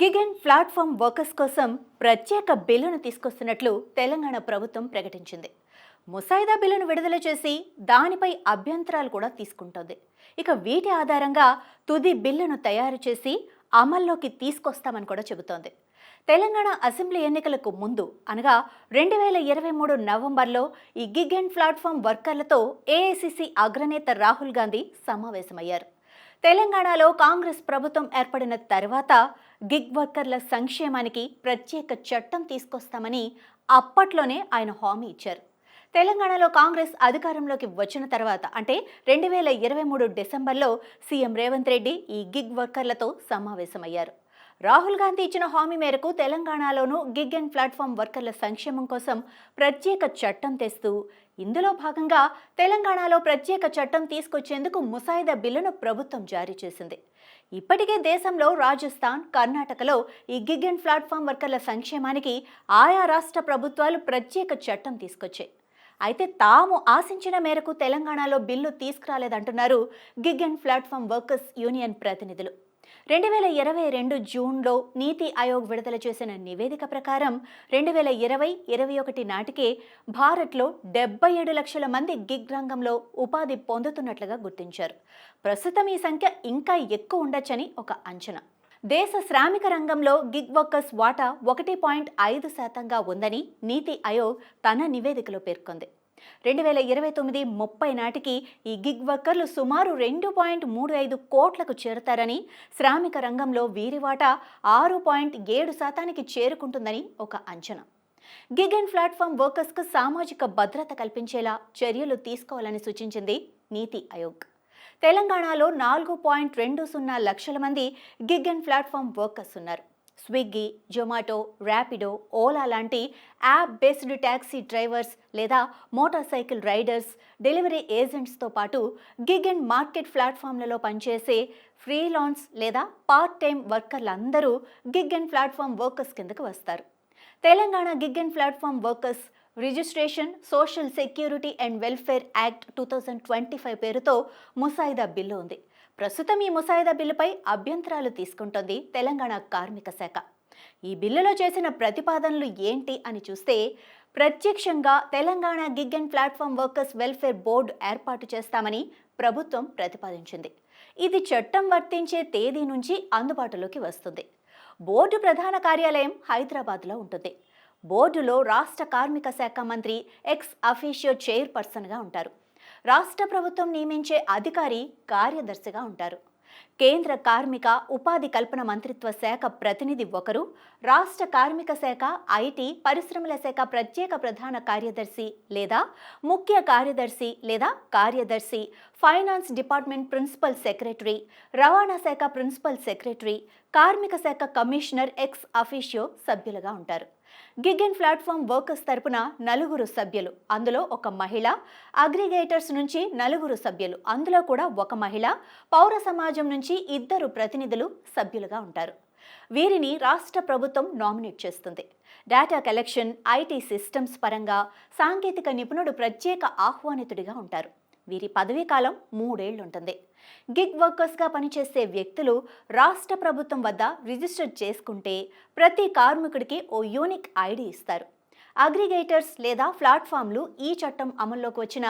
Gig and platform workers కోసం ప్రత్యేక బిల్లును తీసుకొస్తున్నట్లు తెలంగాణ ప్రభుత్వం ప్రకటించింది. ముసాయిదా బిల్లును విడుదల చేసి దానిపై అభ్యంతరాలు కూడా తీసుకుంటోంది. ఇక వీటి ఆధారంగా తుది బిల్లును తయారు చేసి అమల్లోకి తీసుకొస్తామని కూడా చెబుతోంది. తెలంగాణ అసెంబ్లీ ఎన్నికలకు ముందు అనగా రెండు వేల ఇరవై మూడు నవంబర్లో ఈ గిగ్ అండ్ ప్లాట్ఫామ్ వర్కర్లతో ఏఐసిసి అగ్రనేత రాహుల్ గాంధీ సమావేశమయ్యారు. తెలంగాణలో కాంగ్రెస్ ప్రభుత్వం ఏర్పడిన తర్వాత గిగ్ వర్కర్ల సంక్షేమానికి ప్రత్యేక చట్టం తీసుకొస్తామని అప్పట్లోనే ఆయన హామీ ఇచ్చారు. తెలంగాణలో కాంగ్రెస్ అధికారంలోకి వచ్చిన తర్వాత అంటే రెండు వేల ఇరవై మూడు డిసెంబర్లో సీఎం రేవంత్ రెడ్డి ఈ గిగ్ వర్కర్లతో సమావేశమయ్యారు. రాహుల్ గాంధీ ఇచ్చిన హామీ మేరకు తెలంగాణలోనూ గిగ్ అండ్ ప్లాట్ఫామ్ వర్కర్ల సంక్షేమం కోసం ప్రత్యేక చట్టం తెస్తూ ఇందులో భాగంగా తెలంగాణలో ప్రత్యేక చట్టం తీసుకొచ్చేందుకు ముసాయిదా బిల్లును ప్రభుత్వం జారీ చేసింది. ఇప్పటికే దేశంలో రాజస్థాన్ కర్ణాటకలో ఈ గిగ్ అండ్ ప్లాట్ఫామ్ వర్కర్ల సంక్షేమానికి ఆయా రాష్ట్ర ప్రభుత్వాలు ప్రత్యేక చట్టం తీసుకొచ్చాయి. అయితే తాము ఆశించిన మేరకు తెలంగాణలో bill తీసుకురాలేదంటున్నారు gig and platform workers union ప్రతినిధులు. రెండు వేల ఇరవై రెండు జూన్లో నీతి ఆయోగ్ విడుదల చేసిన నివేదిక ప్రకారం రెండు వేల ఇరవై ఇరవై ఒకటి నాటికే భారత్లో డెబ్బై ఏడు లక్షల మంది గిగ్ రంగంలో ఉపాధి పొందుతున్నట్లుగా గుర్తించారు. ప్రస్తుతం ఈ సంఖ్య ఇంకా ఎక్కువ ఉండొచ్చని ఒక అంచనా. దేశ శ్రామిక రంగంలో గిగ్ వర్కర్స్ వాటా ఒకటి పాయింట్ ఐదు శాతంగా ఉందని నీతి ఆయోగ్ తన నివేదికలో పేర్కొంది. రెండు వేల ఇరవై తొమ్మిది ముప్పై నాటికి ఈ గిగ్ వర్కర్లు సుమారు రెండు పాయింట్ మూడు ఐదు కోట్లకు చేరుతారని శ్రామిక రంగంలో వీరి వాటా ఆరు పాయింట్ ఏడు శాతానికి చేరుకుంటుందని ఒక అంచనా. గిగ్ అండ్ ప్లాట్ఫామ్ వర్కర్స్కు సామాజిక భద్రత కల్పించేలా చర్యలు తీసుకోవాలని సూచించింది నీతి ఆయోగ్. తెలంగాణలో నాలుగు పాయింట్ రెండు సున్నా లక్షల మంది గిగ్ అండ్ ప్లాట్ఫామ్ వర్కర్స్ ఉన్నారు. స్విగ్గీ జొమాటో ర్యాపిడో ఓలా లాంటి యాప్ బేస్డ్ ట్యాక్సీ డ్రైవర్స్ లేదా మోటార్ సైకిల్ రైడర్స్ డెలివరీ ఏజెంట్స్తో పాటు గిగ్ అండ్ మార్కెట్ ప్లాట్ఫామ్లలో పనిచేసే ఫ్రీలాన్స్ లేదా పార్ట్ టైం వర్కర్లందరూ గిగ్ అండ్ ప్లాట్ఫామ్ వర్కర్స్ కిందకు వస్తారు. Telangana gig and platform workers registration social security and welfare act two thousand twenty five పేరుతో ముసాయిదా బిల్లు ఉంది. ప్రస్తుతం ఈ ముసాయిదా బిల్లుపై అభ్యంతరాలు తీసుకుంటోంది తెలంగాణ కార్మిక శాఖ. ఈ బిల్లులో చేసిన ప్రతిపాదనలు ఏంటి అని చూస్తే ప్రత్యక్షంగా Telangana gig and platform workers welfare board ఏర్పాటు చేస్తామని ప్రభుత్వం ప్రతిపాదించింది. ఇది చట్టం వర్తించే తేదీ నుంచి అందుబాటులోకి వస్తుంది. బోర్డు ప్రధాన కార్యాలయం హైదరాబాద్లో ఉంటుంది. బోర్డులో రాష్ట్ర కార్మిక శాఖ మంత్రి ఎక్స్ అఫీషియో చైర్పర్సన్గా ఉంటారు. రాష్ట్ర ప్రభుత్వం నియమించే అధికారి కార్యదర్శిగా ఉంటారు. కేంద్ర కార్మిక ఉపాధి కల్పన మంత్రిత్వ శాఖ ప్రతినిధి ఒకరు రాష్ట్ర కార్మిక శాఖ ఐటీ పరిశ్రమల శాఖ ప్రత్యేక ప్రధాన కార్యదర్శి లేదా ముఖ్య కార్యదర్శి లేదా కార్యదర్శి ఫైనాన్స్ డిపార్ట్మెంట్ ప్రిన్సిపల్ సెక్రటరీ రవాణా శాఖ ప్రిన్సిపల్ సెక్రటరీ కార్మిక శాఖ కమిషనర్ ఎక్స్ అఫీషియో సభ్యులుగా ఉంటారు. గిగ్ అండ్ ప్లాట్ఫామ్ వర్కర్స్ తరపున నలుగురు సభ్యులు అందులో ఒక మహిళ అగ్రిగేటర్స్ నుంచి నలుగురు సభ్యులు అందులో కూడా ఒక మహిళ పౌర సమాజం నుంచి ఇద్దరు ప్రతినిధులు సభ్యులుగా ఉంటారు. వీరిని రాష్ట్ర ప్రభుత్వం నామినేట్ చేస్తుంది. డేటా కలెక్షన్ ఐటీ సిస్టమ్స్ పరంగా సాంకేతిక నిపుణుడు ప్రత్యేక ఆహ్వానితుడిగా ఉంటారు. వీరి పదవీ కాలం మూడేళ్ళు ఉంటుంది గిగ్ వర్కర్స్గా పనిచేసే వ్యక్తులు రాష్ట్ర ప్రభుత్వం వద్ద రిజిస్టర్ చేసుకుంటే ప్రతి కార్మికుడికి ఓ యూనిక్ ఐడి ఇస్తారు. అగ్రిగేటర్స్ లేదా ప్లాట్ఫామ్లు ఈ చట్టం అమల్లోకి వచ్చిన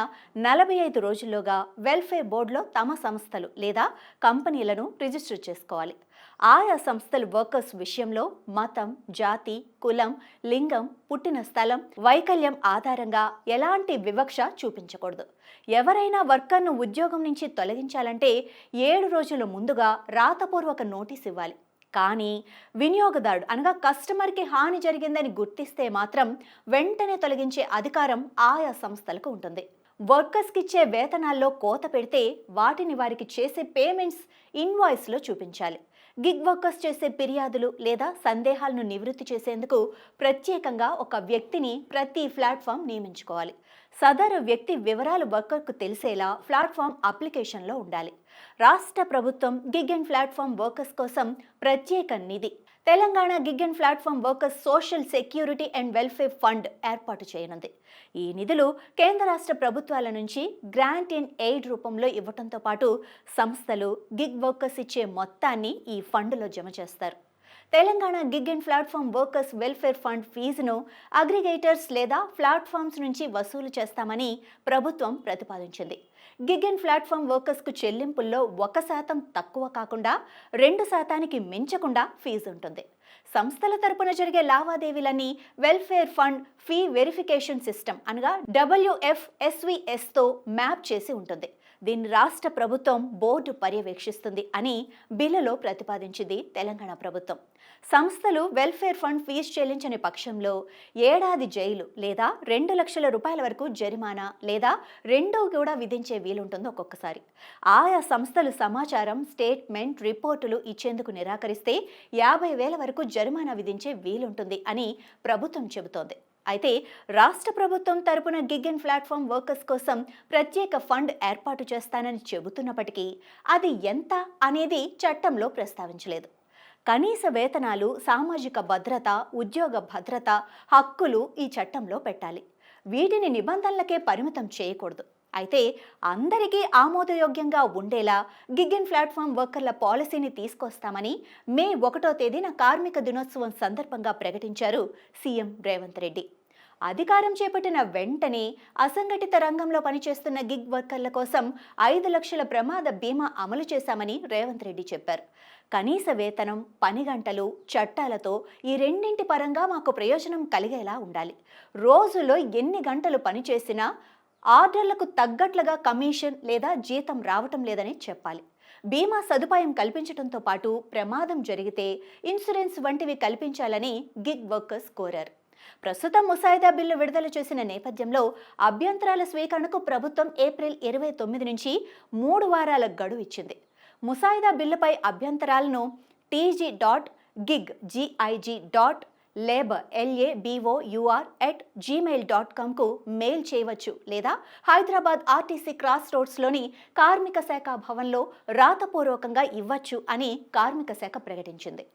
నలభై ఐదు రోజుల్లోగా వెల్ఫేర్ బోర్డులో తమ సంస్థలు లేదా కంపెనీలను రిజిస్టర్ చేసుకోవాలి. ఆయా సంస్థలు వర్కర్స్ విషయంలో మతం జాతి కులం లింగం పుట్టిన స్థలం వైకల్యం ఆధారంగా ఎలాంటి వివక్ష చూపించకూడదు. ఎవరైనా వర్కర్ను ఉద్యోగం నుంచి తొలగించాలంటే ఏడు రోజుల ముందుగా రాతపూర్వక నోటీస్ ఇవ్వాలి. కానీ వినియోగదారుడు అనగా కస్టమర్కి హాని జరిగిందని గుర్తిస్తే మాత్రం వెంటనే తొలగించే అధికారం ఆయా సంస్థలకు ఉంటుంది. వర్కర్స్కి ఇచ్చే వేతనాల్లో కోత పెడితే వాటిని వారికి చేసే పేమెంట్స్ ఇన్వాయిస్లో చూపించాలి. గిగ్ వర్కర్స్ చేసే ఫిర్యాదులు లేదా సందేహాలను నివృత్తి చేసేందుకు ప్రత్యేకంగా ఒక వ్యక్తిని ప్రతి ప్లాట్ఫామ్ నియమించుకోవాలి. సదరు వ్యక్తి వివరాలు వర్కర్కు తెలిసేలా ప్లాట్ఫామ్ అప్లికేషన్లో ఉండాలి. రాష్ట్ర ప్రభుత్వం గిగ్ అండ్ ప్లాట్ఫామ్ వర్కర్స్ కోసం ప్రత్యేక నిధి Telangana gig and platform workers social security and welfare fund ఏర్పాటు చేయనుంది. ఈ నిధులు కేంద్ర రాష్ట్ర ప్రభుత్వాల నుంచి గ్రాంట్ ఇన్ ఎయిడ్ రూపంలో ఇవ్వటంతో పాటు సంస్థలు గిగ్ వర్కర్స్ ఇచ్చే మొత్తాన్ని ఈ ఫండ్లో జమ చేస్తారు. Telangana gig and platform workers welfare fund ఫీజును అగ్రిగేటర్స్ లేదా ప్లాట్ఫామ్స్ నుంచి వసూలు చేస్తామని ప్రభుత్వం ప్రతిపాదించింది. గిగ్ అండ్ ప్లాట్ఫామ్ వర్కర్స్కు చెల్లింపుల్లో ఒక శాతం తక్కువ కాకుండా రెండు శాతానికి మించకుండా ఫీజు ఉంటుంది. సంస్థల తరపున జరిగే లావాదేవీలన్నీ welfare fund fee verification system అనగా డబ్ల్యూఎఫ్ఎస్విఎస్తో మ్యాప్ చేసి ఉంటుంది. దీన్ని రాష్ట్ర ప్రభుత్వం బోర్డు పర్యవేక్షిస్తుంది అని బిల్లులో ప్రతిపాదించింది తెలంగాణ ప్రభుత్వం. సంస్థలు వెల్ఫేర్ ఫండ్ ఫీజు చెల్లించని పక్షంలో ఏడాది జైలు లేదా రెండు లక్షల రూపాయల వరకు జరిమానా లేదా రెండో కూడా విధించే వీలుంటుంది ఒక్కొక్కసారి. ఆయా సంస్థలు సమాచారం స్టేట్మెంట్ రిపోర్టులు ఇచ్చేందుకు నిరాకరిస్తే యాభై వేల వరకు జరిమానా విధించే వీలుంటుంది అని ప్రభుత్వం చెబుతోంది. అయితే రాష్ట్ర ప్రభుత్వం తరపున గిగ్ అండ్ ప్లాట్ఫామ్ వర్కర్స్ కోసం ప్రత్యేక ఫండ్ ఏర్పాటు చేస్తానని చెబుతున్నప్పటికీ అది ఎంత అనేది చట్టంలో ప్రస్తావించలేదు. కనీస వేతనాలు సామాజిక భద్రత ఉద్యోగ భద్రత హక్కులు ఈ చట్టంలో పెట్టాలి. వీటిని నిబంధనలకే పరిమితం చేయకూడదు. అయితే అందరికీ ఆమోదయోగ్యంగా ఉండేలా గిగ్ అండ్ ప్లాట్ఫామ్ వర్కర్ల పాలసీని తీసుకొస్తామని మే ఒకటో తేదీన కార్మిక దినోత్సవం సందర్భంగా ప్రకటించారు సీఎం రేవంత్ రెడ్డి. అధికారం చేపట్టిన వెంటనే అసంఘటిత రంగంలో పనిచేస్తున్న గిగ్ వర్కర్ల కోసం ఐదు లక్షల ప్రమాద బీమా అమలు చేశామని రేవంత్ రెడ్డి చెప్పారు. కనీస వేతనం పని గంటలు చట్టాలతో ఈ రెండింటి పరంగా మాకు ప్రయోజనం కలిగేలా ఉండాలి. రోజులో ఎన్ని గంటలు పనిచేసినా ఆర్డర్లకు తగ్గట్లుగా కమిషన్ లేదా జీతం రావటం లేదని చెప్పాలి. బీమా సదుపాయం కల్పించడంతో పాటు ప్రమాదం జరిగితే ఇన్సూరెన్స్ వంటివి కల్పించాలని గిగ్ వర్కర్స్ కోరారు. ప్రస్తుతం ముసాయిదా బిల్లు విడుదల చేసిన నేపథ్యంలో అభ్యంతరాల స్వీకరణకు ప్రభుత్వం ఏప్రిల్ ఇరవై తొమ్మిది నుంచి మూడు వారాల గడువు ఇచ్చింది. ముసాయిదా బిల్లుపై అభ్యంతరాలను TG dot gig G I G dot labour L A B O U R at Gmail dot కామ్కు mail చేయవచ్చు లేదా హైదరాబాద్ ఆర్టీసీ క్రాస్ రోడ్స్లోని కార్మిక శాఖ భవన్లో రాతపూర్వకంగా ఇవ్వచ్చు అని కార్మిక శాఖ ప్రకటించింది.